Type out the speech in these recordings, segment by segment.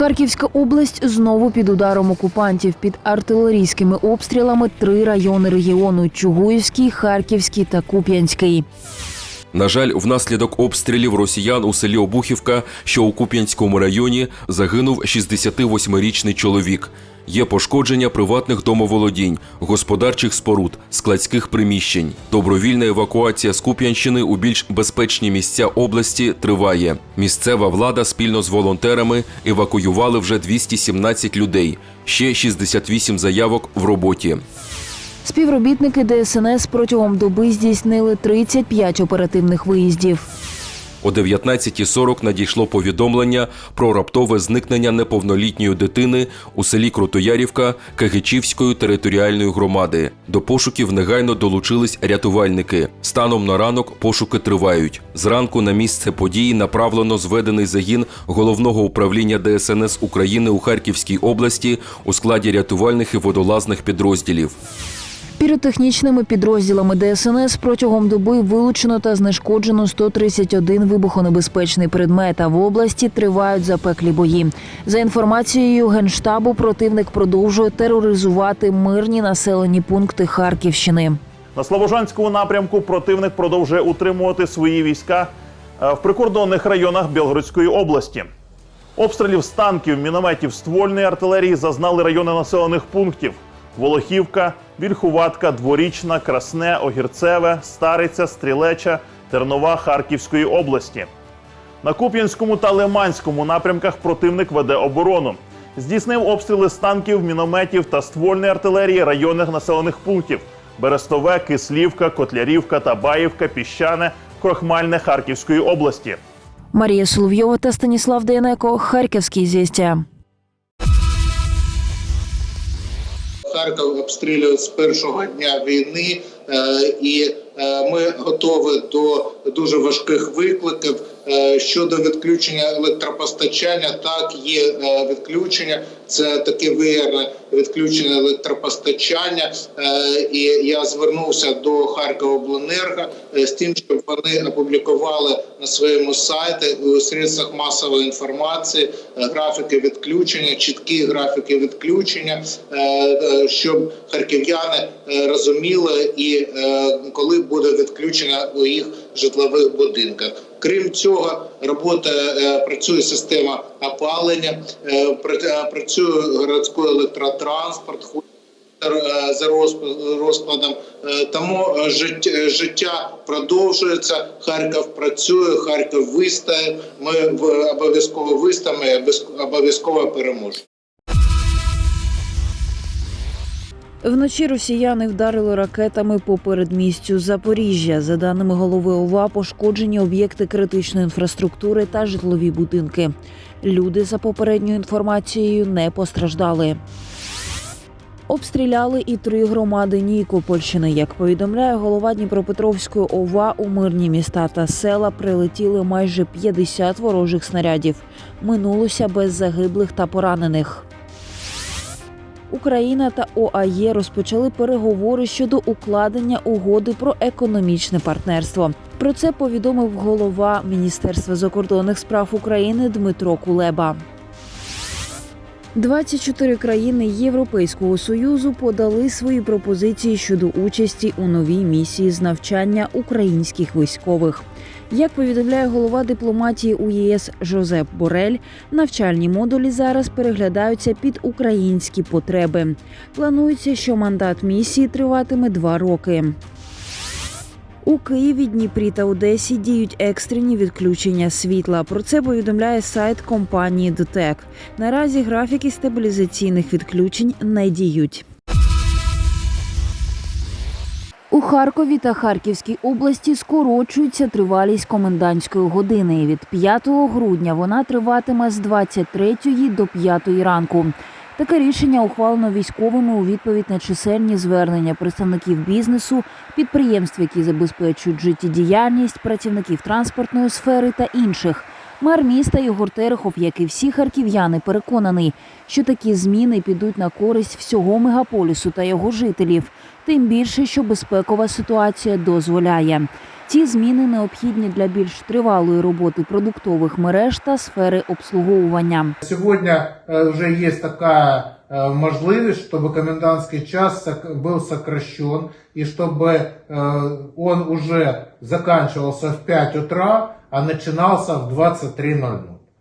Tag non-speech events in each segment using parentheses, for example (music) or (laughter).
Харківська область знову під ударом окупантів. Під артилерійськими обстрілами три райони регіону: Чугуївський, Харківський та Куп'янський. На жаль, внаслідок обстрілів росіян у селі Обухівка, що у Куп'янському районі, загинув 68-річний чоловік. Є пошкодження приватних домоволодінь, господарчих споруд, складських приміщень. Добровільна евакуація з Куп'янщини у більш безпечні місця області триває. Місцева влада спільно з волонтерами евакуювали вже 217 людей. Ще 68 заявок в роботі. Співробітники ДСНС протягом доби здійснили 35 оперативних виїздів. О 19.40 надійшло повідомлення про раптове зникнення неповнолітньої дитини у селі Крутоярівка Кагичівської територіальної громади. До пошуків негайно долучились рятувальники. Станом на ранок пошуки тривають. Зранку на місце події направлено зведений загін головного управління ДСНС України у Харківській області у складі рятувальних і водолазних підрозділів. Піротехнічними підрозділами ДСНС протягом доби вилучено та знешкоджено 131 вибухонебезпечний предмет. А в області тривають запеклі бої. За інформацією генштабу, противник продовжує тероризувати мирні населені пункти Харківщини. На Слобожанському напрямку противник продовжує утримувати свої війська е, в прикордонних районах Білгородської області. Обстрілів з танків, мінометів, ствольної артилерії зазнали райони населених пунктів: Волохівка, Вільхуватка, Дворічна, Красне, Огірцеве, Стариця, Стрілеча, Тернова Харківської області. На Куп'янському та Лиманському напрямках противник веде оборону. Здійснив обстріли з танків, мінометів та ствольної артилерії районних населених пунктів: Берестове, Кислівка, Котлярівка, Табаївка, Піщане, Крохмальне Харківської області. Марія Соловйова та Станіслав Дейнеко. Харківські зістя. Харків обстрілюють з першого дня війни, е, і е, ми готові до дуже важких викликів. Е, Щодо відключення електропостачання, так є е, відключення. Це таке виявне відключення електропостачання. Е, І я звернувся до Харковобленерго з тим, щоб вони опублікували на своєму сайті у средствах масової інформації графіки відключення, чіткі графіки відключення, щоб харків'яни розуміли і коли буде відключення у їх житлових будинках. Крім цього, робота е, працює система опалення, е, е, працює городський електротранспорт. За розкладом тому життя, продовжується. Харків працює, Харків вистоїть. Ми обов'язково обов'язково- обов'язково переможемо. Вночі росіяни вдарили ракетами по передмістю Запоріжжя. За даними голови ОВА, пошкоджені об'єкти критичної інфраструктури та житлові будинки. Люди, за попередньою інформацією, не постраждали. Обстріляли і три громади Нікопольщини. Як повідомляє голова Дніпропетровської ОВА, у мирні міста та села прилетіли майже 50 ворожих снарядів. Минулося без загиблих та поранених. Україна та ОАЄ розпочали переговори щодо укладення угоди про економічне партнерство. Про це повідомив голова Міністерства закордонних справ України Дмитро Кулеба. 24 країни Європейського союзу подали свої пропозиції щодо участі у новій місії з навчання українських військових. Як повідомляє голова дипломатії у ЄС Жозеп Борель, навчальні модулі зараз переглядаються під українські потреби. Планується, що мандат місії триватиме два роки. У Києві, Дніпрі та Одесі діють екстрені відключення світла. Про це повідомляє сайт компанії ДТЕК. Наразі графіки стабілізаційних відключень не діють. У Харкові та Харківській області скорочується тривалість комендантської години. Від 5 грудня вона триватиме з 23 до 5 ранку. Таке рішення ухвалено військовими у відповідь на чисельні звернення представників бізнесу, підприємств, які забезпечують життєдіяльність, працівників транспортної сфери та інших. Мер міста Ігор Терехов, як і всі харків'яни, переконаний, що такі зміни підуть на користь всього мегаполісу та його жителів, тим більше, що безпекова ситуація дозволяє. Ці зміни необхідні для більш тривалої роботи продуктових мереж та сфери обслуговування. Сегодня э, уже есть такая э, возможность, чтобы комендантский час сок- был сокращен и чтобы э, он уже заканчивался в 5 утра, а начинался в 23.00.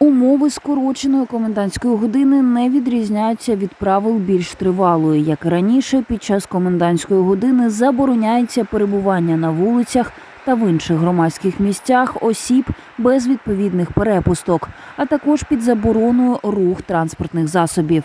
Умови скороченої комендантської години не відрізняються від правил більш тривалої. Як раніше, під час комендантської години забороняється перебування на вулицях та в інших громадських місцях осіб без відповідних перепусток, а також під забороною рух транспортних засобів.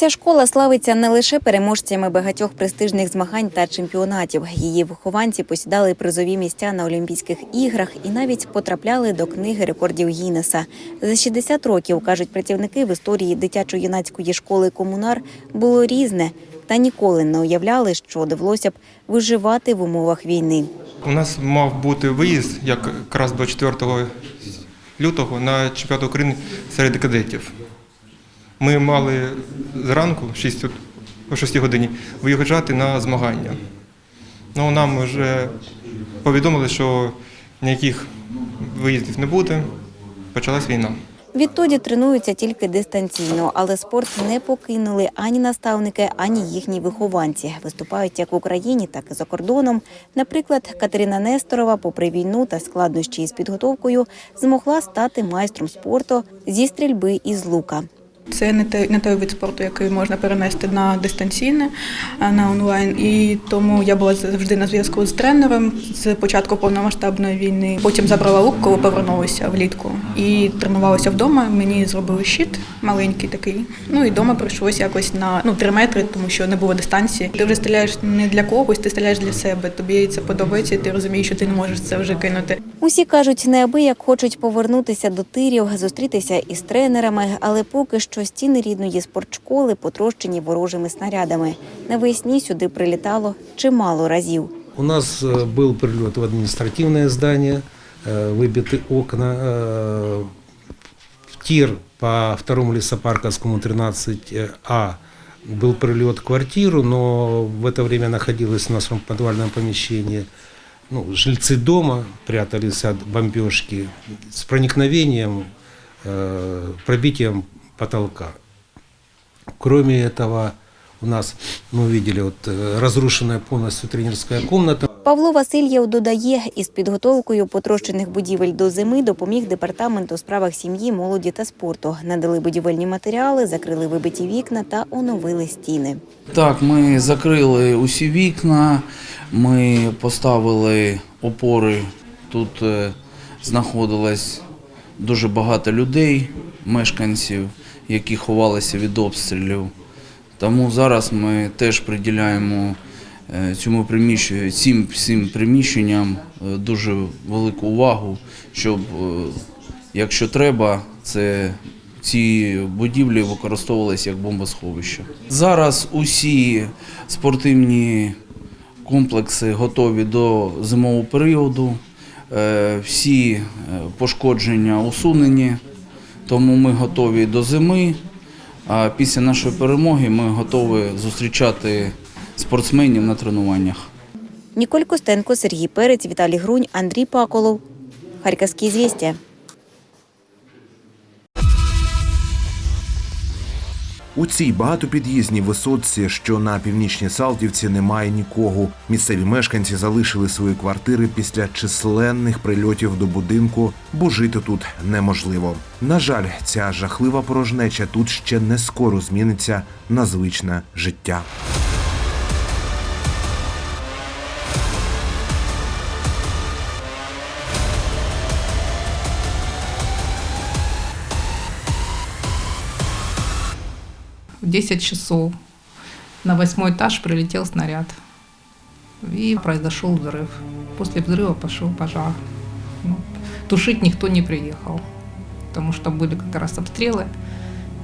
Ця школа славиться не лише переможцями багатьох престижних змагань та чемпіонатів. Її вихованці посідали призові місця на Олімпійських іграх і навіть потрапляли до книги рекордів Гіннеса. За 60 років кажуть працівники в історії дитячо-юнацької школи Комунар було різне та ніколи не уявляли, що довелося б виживати в умовах війни. У нас мав бути виїзд як якраз 24 лютого на чемпіонат України серед кадетів. Ми мали зранку, 6, о 6 годині, виїжджати на змагання. Ну, нам вже повідомили, що ніяких виїздів не буде. Почалась війна. Відтоді тренуються тільки дистанційно, але спорт не покинули ані наставники, ані їхні вихованці. Виступають як в Україні, так і за кордоном. Наприклад, Катерина Несторова, попри війну та складнощі із підготовкою, змогла стати майстром спорту зі стрільби із лука. Це не той, не той вид спорту, який можна перенести на дистанційне, на онлайн. І тому я була завжди на зв'язку з тренером з початку повномасштабної війни. Потім забрала лук, коли повернулася влітку. І тренувалася вдома. Мені зробили щит маленький такий. Ну і вдома прийшлося якось на ну, три метри, тому що не було дистанції. Ти вже стріляєш не для когось, ти стріляєш для себе. Тобі це подобається, і ти розумієш, що ти не можеш це вже кинути. Усі кажуть, неабияк хочуть повернутися до тирів, зустрітися із тренерами, але поки що стіни рідної спортшколи потрощені ворожими снарядами. Навесні сюди прилітало чимало разів. У нас э, был прилет в административное здание, э, выбиты окна, э, в тир по второму лесопарковскому 13А был прилет в квартиру, но в это время находилось у нас в подвальном помещении ну, жильцы дома, прятались от бомбежки с проникновением, э, пробитием потолка. Кроме этого, у нас мы увидели вот э, разрушенная полностью тренерская комната. Павло Васильєв додає, із підготовкою потрощених будівель до зими допоміг департамент у справах сім'ї, молоді та спорту. Надали будівельні матеріали, закрили вибиті вікна та оновили стіни. Так, ми закрили усі вікна, ми поставили опори. Тут е, знаходилось дуже багато людей, мешканців, які ховалися від обстрілів. Тому зараз ми теж приділяємо е, цьому приміщенню, цим всім приміщенням е, дуже велику увагу, щоб, е, якщо треба, це ці будівлі використовувалися як бомбосховище. Зараз усі спортивні комплекси готові до зимового періоду. Всі пошкодження усунені, тому ми готові до зими. А після нашої перемоги ми готові зустрічати спортсменів на тренуваннях. Ніколь Костенко, Сергій Перець, Віталій Грунь, Андрій Паколов. Харківські звістя. У цій багатопід'їзній висотці, що на північній Салтівці, немає нікого. Місцеві мешканці залишили свої квартири після численних прильотів до будинку, бо жити тут неможливо. На жаль, ця жахлива порожнеча тут ще не скоро зміниться на звичне життя. В 10 часов на восьмой этаж прилетел снаряд. И произошел взрыв. После взрыва пошел пожар. Ну, тушить никто не приехал, потому что были как раз обстрелы.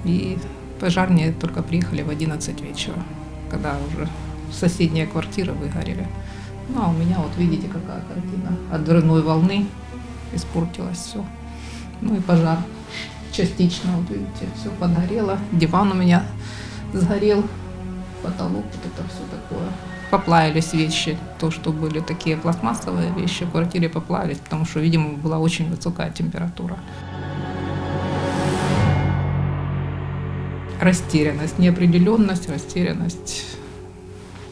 И пожарные только приехали в 11 вечера, когда уже соседняя квартира выгорели. Ну, а у меня вот видите, какая картина. От взрывной волны испортилось все. Ну и пожар частично, вот видите, все подгорело. Диван у меня сгорел, потолок, вот это все такое. Поплавились вещи, то, что были такие пластмассовые вещи в квартире поплавились, потому что, видимо, была очень высокая температура. Растерянность, неопределенность, растерянность.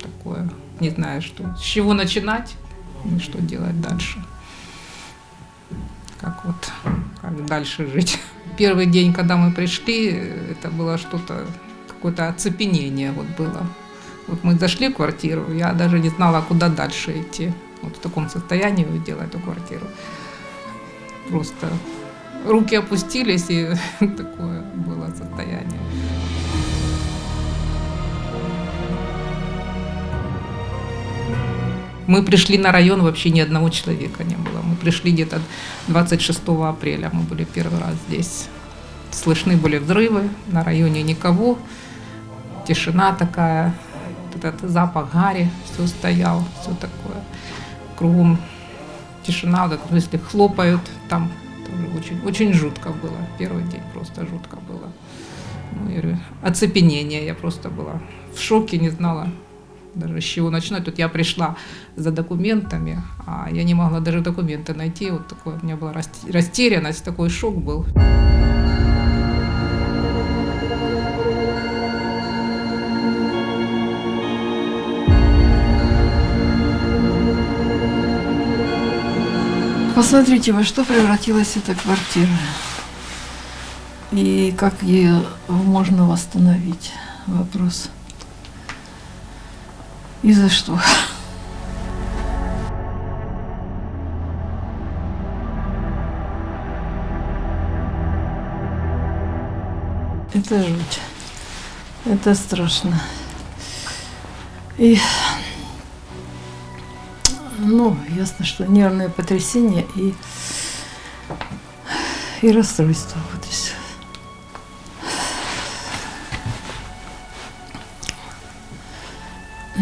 Такое, не знаю, что, с чего начинать и что делать дальше. Как вот, как дальше жить. Первый день, когда мы пришли, это было что-то, какое-то оцепенение вот было. Вот мы зашли в квартиру, я даже не знала, куда дальше идти. Вот в таком состоянии увидела эту квартиру. Просто руки опустились, и такое (laughs) было состояние. Мы пришли на район, вообще ни одного человека не было. Мы пришли где-то 26 апреля, мы были первый раз здесь. Слышны были взрывы, на районе никого, тишина такая, этот запах гари, все стоял, все такое. Кругом тишина, вот это, если хлопают, там тоже очень, очень жутко было. Первый день просто жутко было. Ну, я говорю, оцепенение, я просто была в шоке, не знала даже с чего начинать. Тут я пришла за документами, а я не могла даже документы найти. Вот такое у меня была расте- растерянность, такой шок был. Посмотрите, во что превратилась эта квартира. И как ее можно восстановить? Вопрос. И за что? Это жуть. Это страшно. И, ну, ясно, что нервное потрясение и, и расстройство.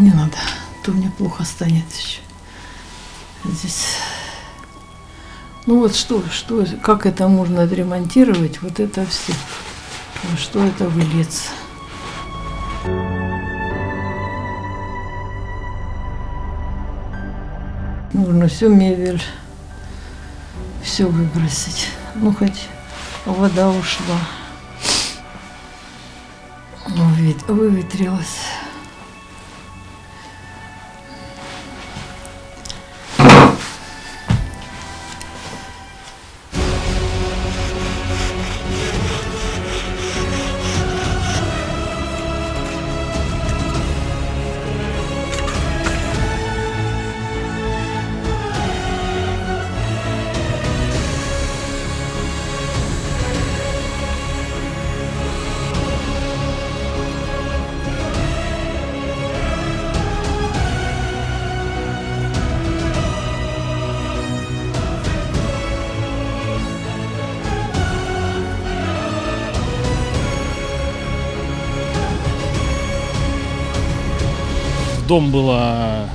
Не надо, а то мне плохо станет еще. Здесь. Ну вот что, что, как это можно отремонтировать, вот это все. Во что это выльется. Нужно всю мебель, все выбросить. Ну, хоть вода ушла. Вывет- Выветрилась. Дом было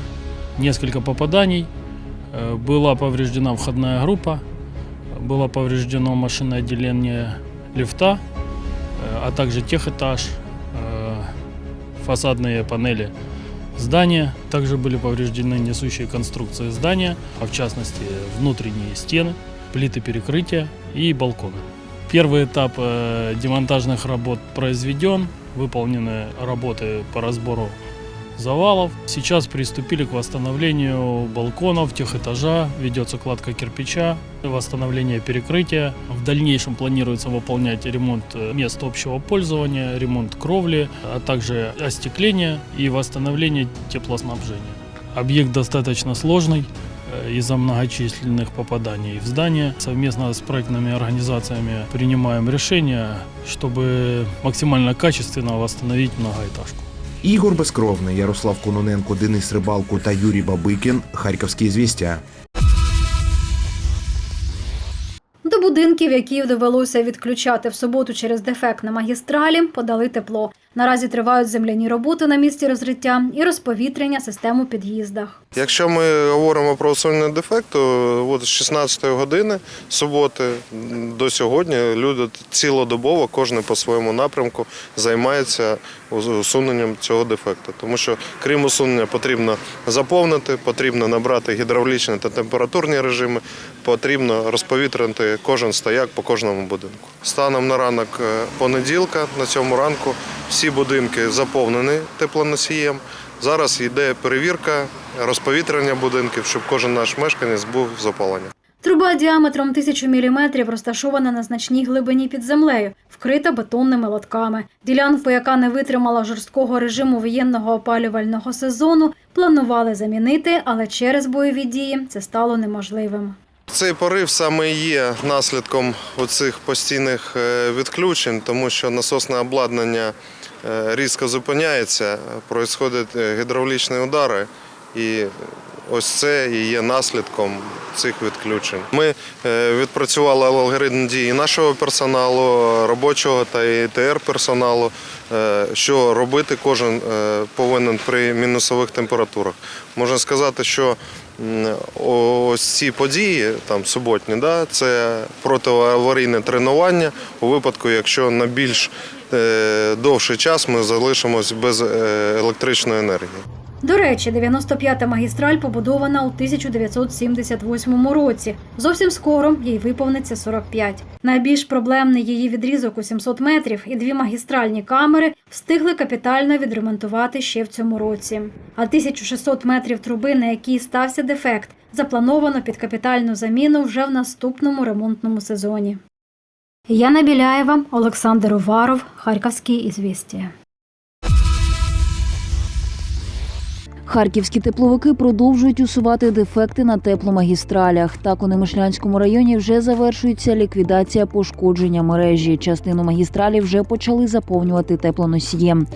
несколько попаданий, э, была повреждена входная группа, было повреждено машинное отделение лифта, э, а также техэтаж, э, фасадные панели здания. Также были повреждены несущие конструкции здания, а в частности внутренние стены, плиты перекрытия и балконы. Первый этап демонтажных работ произведен, выполнены работы по разбору завалов. Сейчас приступили к восстановлению балконов, техэтажа, ведется кладка кирпича, восстановление перекрытия. В дальнейшем планируется выполнять ремонт э, мест общего пользования, ремонт кровли, а также остекление и восстановление теплоснабжения. Объект достаточно сложный э, из-за многочисленных попаданий в здание. Совместно с проектными организациями принимаем решения, чтобы максимально качественно восстановить многоэтажку. Ігор Безкровний, Ярослав Кононенко, Денис Рибалко та Юрій Бабикін. Харківські звістя. До будинків, які довелося відключати в суботу через дефект на магістралі, подали тепло. Наразі тривають земляні роботи на місці розриття і розповітрення систем у під'їздах. Якщо ми говоримо про усунення дефекту, от з 16 години суботи до сьогодні люди цілодобово, кожен по своєму напрямку, займається усуненням цього дефекту. Тому що крім усунення потрібно заповнити, потрібно набрати гідравлічні та температурні режими, потрібно розповітрити кожен стояк по кожному будинку. Станом на ранок е, понеділка, на цьому ранку, всі будинки заповнені теплоносієм. Зараз йде перевірка розповітрення будинків, щоб кожен наш мешканець був з опаленням. Труба діаметром 1000 мм розташована на значній глибині під землею, вкрита бетонними лотками. Ділянку, яка не витримала жорсткого режиму воєнного опалювального сезону, планували замінити, але через бойові дії це стало неможливим. Цей порив саме є наслідком оцих постійних е, відключень, тому що насосне обладнання різко зупиняється, проходять гідравлічні удари, і ось це і є наслідком цих відключень. Ми е, відпрацювали алгоритм дії нашого персоналу, робочого та ІТР персоналу. е, Що робити кожен е, повинен при мінусових температурах. Можна сказати, що ось ці події, там суботні, да, це протиаварійне тренування у випадку, якщо на більш е, довший час ми залишимось без е, електричної енергії. До речі, 95-та магістраль побудована у 1978 році. Зовсім скоро їй виповниться 45. Найбільш проблемний її відрізок у 700 метрів і дві магістральні камери встигли капітально відремонтувати ще в цьому році. А 1600 метрів труби, на якій стався дефект, заплановано під капітальну заміну вже в наступному ремонтному сезоні. Яна Біляєва, Олександр Уваров, Харківські ізвістія. Харківські тепловики продовжують усувати дефекти на тепломагістралях. Так у Немишлянському районі вже завершується ліквідація пошкодження мережі. Частину магістралі вже почали заповнювати теплоносієм.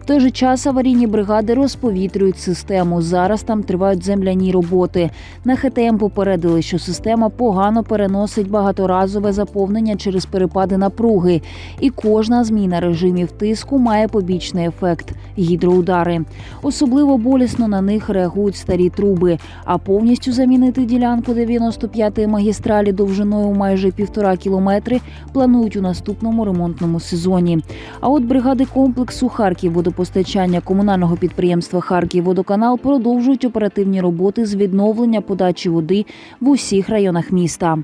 В той же час аварійні бригади розповітрюють систему. Зараз там тривають земляні роботи. На ХТМ попередили, що система погано переносить багаторазове заповнення через перепади напруги, і кожна зміна режимів тиску має побічний ефект гідроудари. Особливо болісно на них реагують старі труби. А повністю замінити ділянку 95-ї магістралі довжиною майже півтора кілометри планують у наступному ремонтному сезоні. А от бригади комплексу Харків водопостачання комунального підприємства Харківводоканал продовжують оперативні роботи з відновлення подачі води в усіх районах міста.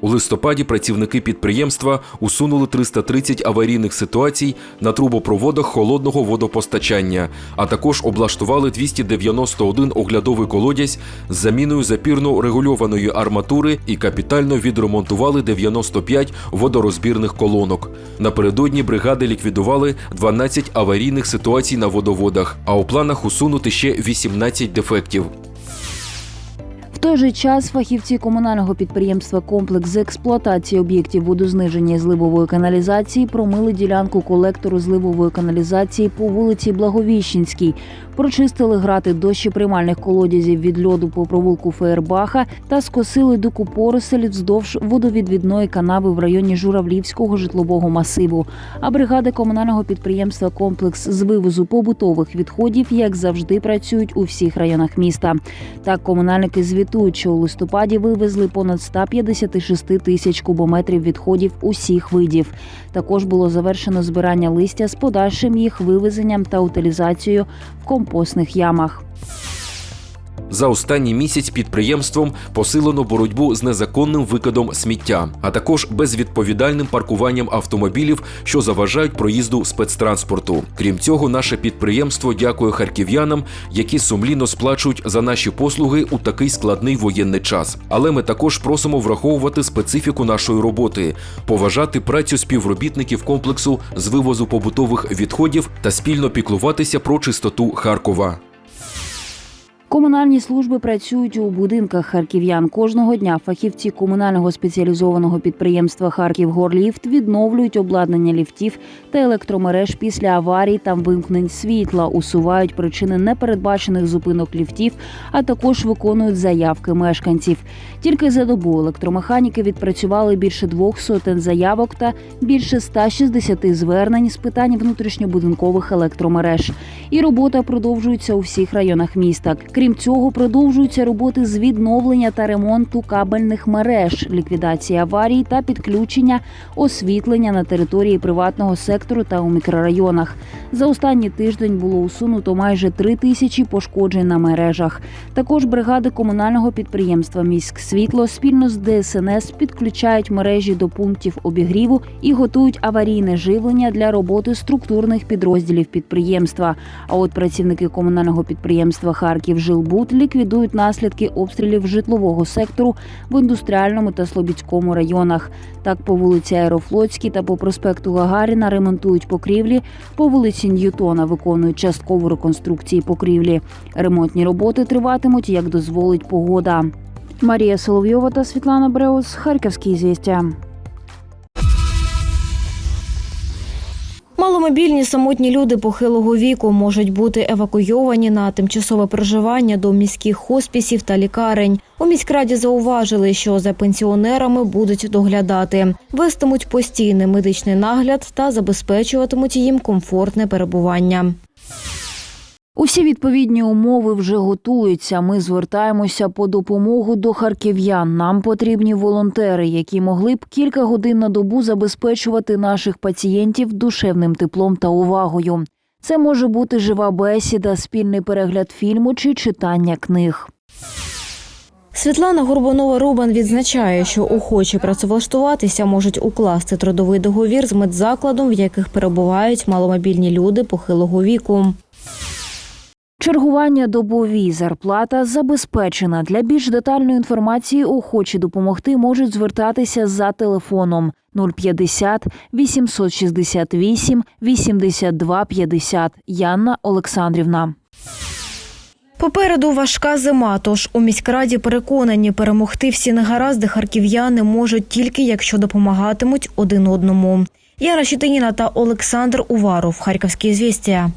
У листопаді працівники підприємства усунули 330 аварійних ситуацій на трубопроводах холодного водопостачання, а також облаштували 291 оглядовий колодязь з заміною запірно регульованої арматури і капітально відремонтували 95 водорозбірних колонок. Напередодні бригади ліквідували 12 аварійних ситуацій на водоводах, а у планах усунути ще 18 дефектів. Той же час фахівці комунального підприємства Комплекс з експлуатації об'єктів водозниження зливової каналізації промили ділянку колектору зливової каналізації по вулиці Благовіщенській, прочистили грати дощеприймальних колодязів від льоду по провулку Феєрбаха та скосили дуку поросель вздовж водовідвідної канави в районі Журавлівського житлового масиву. А бригади комунального підприємства Комплекс з вивозу побутових відходів, як завжди, працюють у всіх районах міста. Так, комунальники звітують, що у листопаді вивезли понад 156 тисяч кубометрів відходів усіх видів. Також було завершено збирання листя з подальшим їх вивезенням та утилізацією в компостних ямах. За останній місяць підприємством посилено боротьбу з незаконним викидом сміття, а також безвідповідальним паркуванням автомобілів, що заважають проїзду спецтранспорту. Крім цього, наше підприємство дякує харків'янам, які сумлінно сплачують за наші послуги у такий складний воєнний час. Але ми також просимо враховувати специфіку нашої роботи, поважати працю співробітників комплексу з вивозу побутових відходів та спільно піклуватися про чистоту Харкова. Комунальні служби працюють у будинках харків'ян. Кожного дня фахівці комунального спеціалізованого підприємства Харківгорліфт відновлюють обладнання ліфтів та електромереж після аварій та вимкнень світла, усувають причини непередбачених зупинок ліфтів, а також виконують заявки мешканців. Тільки за добу електромеханіки відпрацювали більше двох сотень заявок та більше 160 звернень з питань внутрішньобудинкових електромереж. І робота продовжується у всіх районах міста. Крім цього, продовжуються роботи з відновлення та ремонту кабельних мереж, ліквідації аварій та підключення освітлення на території приватного сектору та у мікрорайонах. За останній тиждень було усунуто майже три тисячі пошкоджень на мережах. Також бригади комунального підприємства Міськсвітло спільно з ДСНС підключають мережі до пунктів обігріву і готують аварійне живлення для роботи структурних підрозділів підприємства. А от працівники комунального підприємства Харків Жилбуд ліквідують наслідки обстрілів житлового сектору в індустріальному та Слобідському районах. Так, по вулиці Аерофлотській та по проспекту Гагаріна ремонтують покрівлі, по вулиці Ньютона виконують часткову реконструкції покрівлі. Ремонтні роботи триватимуть, як дозволить погода. Марія Соловйова та Світлана Бреус, Харківські звістя. Маломобільні самотні люди похилого віку можуть бути евакуйовані на тимчасове проживання до міських хоспісів та лікарень. У міськраді зауважили, що за пенсіонерами будуть доглядати, вестимуть постійний медичний нагляд та забезпечуватимуть їм комфортне перебування. Усі відповідні умови вже готуються. Ми звертаємося по допомогу до харків'ян. Нам потрібні волонтери, які могли б кілька годин на добу забезпечувати наших пацієнтів душевним теплом та увагою. Це може бути жива бесіда, спільний перегляд фільму чи читання книг. Світлана Горбунова Рубан відзначає, що охочі працевлаштуватися можуть укласти трудовий договір з медзакладом, в яких перебувають маломобільні люди похилого віку. Чергування добові зарплата забезпечена. Для більш детальної інформації охочі допомогти можуть звертатися за телефоном 050 868 82 50. Янна Олександрівна. Попереду важка зима, тож у міськраді переконані, перемогти всі негаразди харків'яни можуть тільки якщо допомагатимуть один одному. Яна Щетиніна та Олександр Уваров. Харківські звістя.